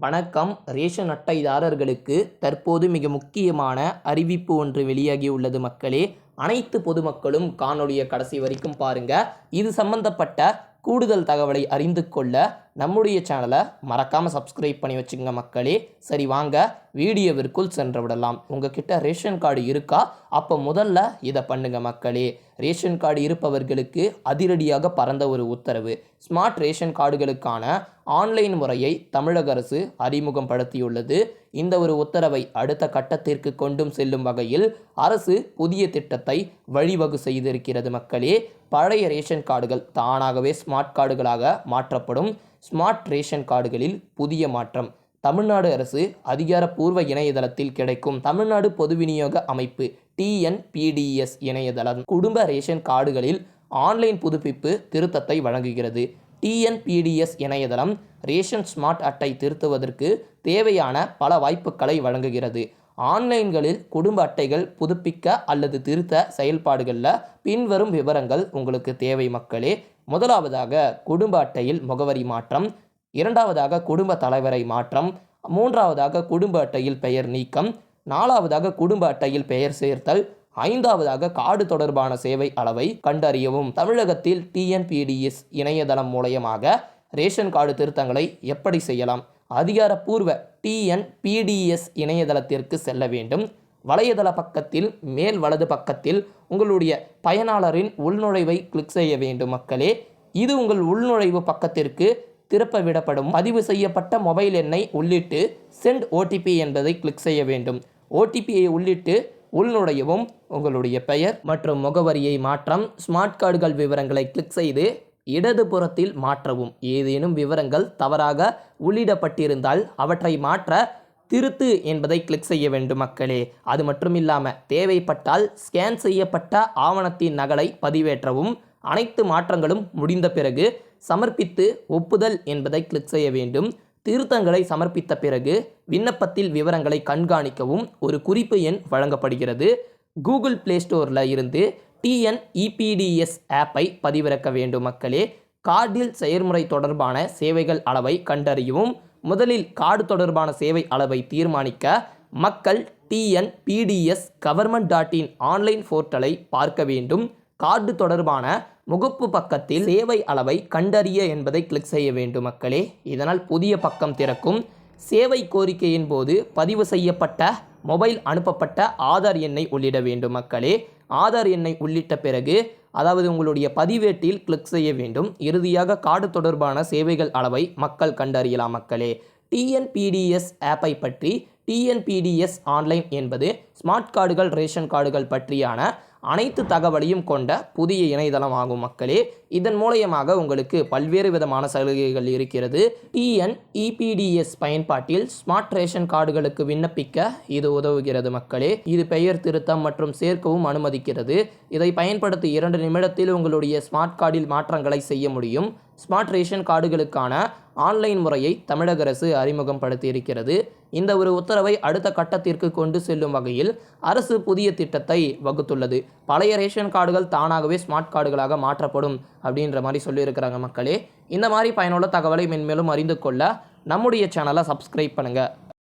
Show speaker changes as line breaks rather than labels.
வணக்கம். ரேஷன் அட்டைதாரர்களுக்கு தற்போது மிக முக்கியமான அறிவிப்பு ஒன்று வெளியாகியுள்ளது மக்களே. அனைத்து பொதுமக்களும் காணொலியை கடைசி வரைக்கும் பாருங்க. இது சம்பந்தப்பட்ட கூடுதல் தகவலை அறிந்து கொள்ள நம்முடைய சேனலை மறக்காமல் சப்ஸ்கிரைப் பண்ணி வச்சுங்க மக்களே. சரி வாங்க. வீடியோவிற்குள் சென்று விடலாம். உங்ககிட்ட ரேஷன் கார்டு இருக்கா? அப்போ முதல்ல இதை பண்ணுங்க மக்களே. ரேஷன் கார்டு இருப்பவர்களுக்கு அதிரடியாக பறந்த ஒரு உத்தரவு. ஸ்மார்ட் ரேஷன் கார்டுகளுக்கான ஆன்லைன் முறையை தமிழக அரசு அறிமுகப்படுத்தியுள்ளது. இந்த ஒரு உத்தரவை அடுத்த கட்டத்திற்கு கொண்டும் செல்லும் வகையில் அரசு புதிய திட்டத்தை வழிவகு செய்திருக்கிறது மக்களே. பழைய ரேஷன் கார்டுகள் தானாகவே ஸ்மார்ட் கார்டுகளாக மாற்றப்படும். ஸ்மார்ட் ரேஷன் கார்டுகளில் புதிய மாற்றம். தமிழ்நாடு அரசு அதிகாரப்பூர்வ இணையதளத்தில் கிடைக்கும் தமிழ்நாடு பொது விநியோக அமைப்பு டிஎன்பிடிஎஸ் இணையதளம். குடும்ப ரேஷன் கார்டுகளில் ஆன்லைன் புதுப்பிப்பு திருத்தத்தை வழங்குகிறது. டிஎன்பிடிஎஸ் இணையதளம் ரேஷன் ஸ்மார்ட் அட்டை திருத்துவதற்கு தேவையான பல வாய்ப்புகளை வழங்குகிறது. ஆன்லைன்களில் குடும்ப அட்டைகள் புதுப்பிக்க அல்லது திருத்த செயல்பாடுகளில் பின்வரும் விவரங்கள் உங்களுக்கு தேவை மக்களே. முதலாவதாக குடும்ப அட்டையில் முகவரி மாற்றம் இரண்டாவதாக குடும்ப தலைவரை மாற்றம் மூன்றாவதாக குடும்ப அட்டையில் பெயர் நீக்கம் நாலாவதாக குடும்ப அட்டையில் பெயர் சேர்த்தல் ஐந்தாவதாக கார்டு தொடர்பான சேவை அளவை கண்டறியவும். தமிழகத்தில் டிஎன்பிடிஎஸ் இணையதளம் மூலயமாக ரேஷன் கார்டு திருத்தங்களை எப்படி செய்யலாம்? அதிகாரப்பூர்வ டிஎன்பிடிஎஸ் இணையதளத்திற்கு செல்ல வேண்டும். வலையதள பக்கத்தில் மேல் வலது பக்கத்தில் உங்களுடைய பயனாளரின் உள்நுழைவை கிளிக் செய்ய வேண்டும் மக்களே. இது உங்கள் உள்நுழைவு பக்கத்திற்கு திருப்ப விடப்படும். பதிவு செய்யப்பட்ட மொபைல் எண்ணை உள்ளிட்டு சென்ட் ஓடிபி என்பதை கிளிக் செய்ய வேண்டும். ஓடிபியை உள்ளிட்டு உள்நுழையவும் உங்களுடைய பெயர் மற்றும் முகவரியை மாற்றம் ஸ்மார்ட் கார்டுகள் விவரங்களை கிளிக் செய்து இடதுபுறத்தில் மாற்றவும். ஏதேனும் விவரங்கள் தவறாக உள்ளிடப்பட்டிருந்தால் அவற்றை மாற்ற திருத்து என்பதை கிளிக் செய்ய வேண்டும் மக்களே. அது மட்டும் இல்லாமல் தேவைப்பட்டால் ஸ்கேன் செய்யப்பட்ட ஆவணத்தின் நகலை பதிவேற்றவும் அனைத்து மாற்றங்களும் முடிந்த பிறகு சமர்ப்பித்து ஒப்புதல் என்பதை கிளிக் செய்ய வேண்டும். திருத்தங்களை சமர்ப்பித்த பிறகு விண்ணப்பத்தில் விவரங்களை கண்காணிக்கவும் ஒரு குறிப்பு எண் வழங்கப்படுகிறது. கூகுள் பிளே ஸ்டோரில் இருந்து டிஎன்இபிடிஎஸ் ஆப்பை பதிவிறக்க வேண்டும் மக்களே. கார்டில் செயல்முறை தொடர்பான சேவைகள் அளவை கண்டறியவும் முதலில் கார்டு தொடர்பான சேவை அளவை தீர்மானிக்க மக்கள் TNPDS government dot in online போர்ட்டலை பார்க்க வேண்டும். கார்டு தொடர்பான முகப்பு பக்கத்தில் சேவை அளவை கண்டறிய என்பதை கிளிக் செய்ய வேண்டும் மக்களே. இதனால் புதிய பக்கம் திறக்கும். சேவை கோரிக்கையின் போது பதிவு செய்யப்பட்ட மொபைல் அனுப்பப்பட்ட ஆதார் எண்ணை உள்ளிட வேண்டும் மக்களே. ஆதார் எண்ணை உள்ளிட்ட பிறகு அதாவது உங்களுடைய பதிவேட்டில் கிளிக் செய்ய வேண்டும். இறுதியாக கார்டு தொடர்பான சேவைகள் அளவை மக்கள் கண்டறியலாம் மக்களே? டிஎன்பிடிஎஸ் ஆப்பை பற்றி டிஎன்பிடிஎஸ் ஆன்லைன் என்பது ஸ்மார்ட் கார்டுகள் ரேஷன் கார்டுகள் பற்றியான அனைத்து தகவலையும் கொண்ட புதிய இணையதளம் ஆகும் மக்களே. இதன் மூலயமாக உங்களுக்கு பல்வேறு விதமான சலுகைகள் இருக்கிறது. டிஎன்இபிடிஎஸ் பயன்பாட்டில் ஸ்மார்ட் ரேஷன் கார்டுகளுக்கு விண்ணப்பிக்க இது உதவுகிறது மக்களே. இது பெயர் திருத்தம் மற்றும் சேர்க்கவும் அனுமதிக்கிறது. இதை பயன்படுத்தி இரண்டு நிமிடத்தில் உங்களுடைய ஸ்மார்ட் கார்டில் மாற்றங்களை செய்ய முடியும். ஸ்மார்ட் ரேஷன் கார்டுகளுக்கான ஆன்லைன் முறையை தமிழக அரசு அறிமுகப்படுத்தி இருக்கிறது இந்த ஒரு உத்தரவை அடுத்த கட்டத்திற்கு கொண்டு செல்லும் வகையில் அரசு புதிய திட்டத்தை வகுத்துள்ளது. பழைய ரேஷன் கார்டுகள் தானாகவே ஸ்மார்ட் கார்டுகளாக மாற்றப்படும் அப்படின்ற மாதிரி சொல்லியிருக்கிறாங்க மக்களே. இந்த மாதிரி பயனுள்ள தகவலை மென்மேலும் அறிந்து கொள்ள நம்முடைய சேனலை சப்ஸ்கிரைப் பண்ணுங்கள்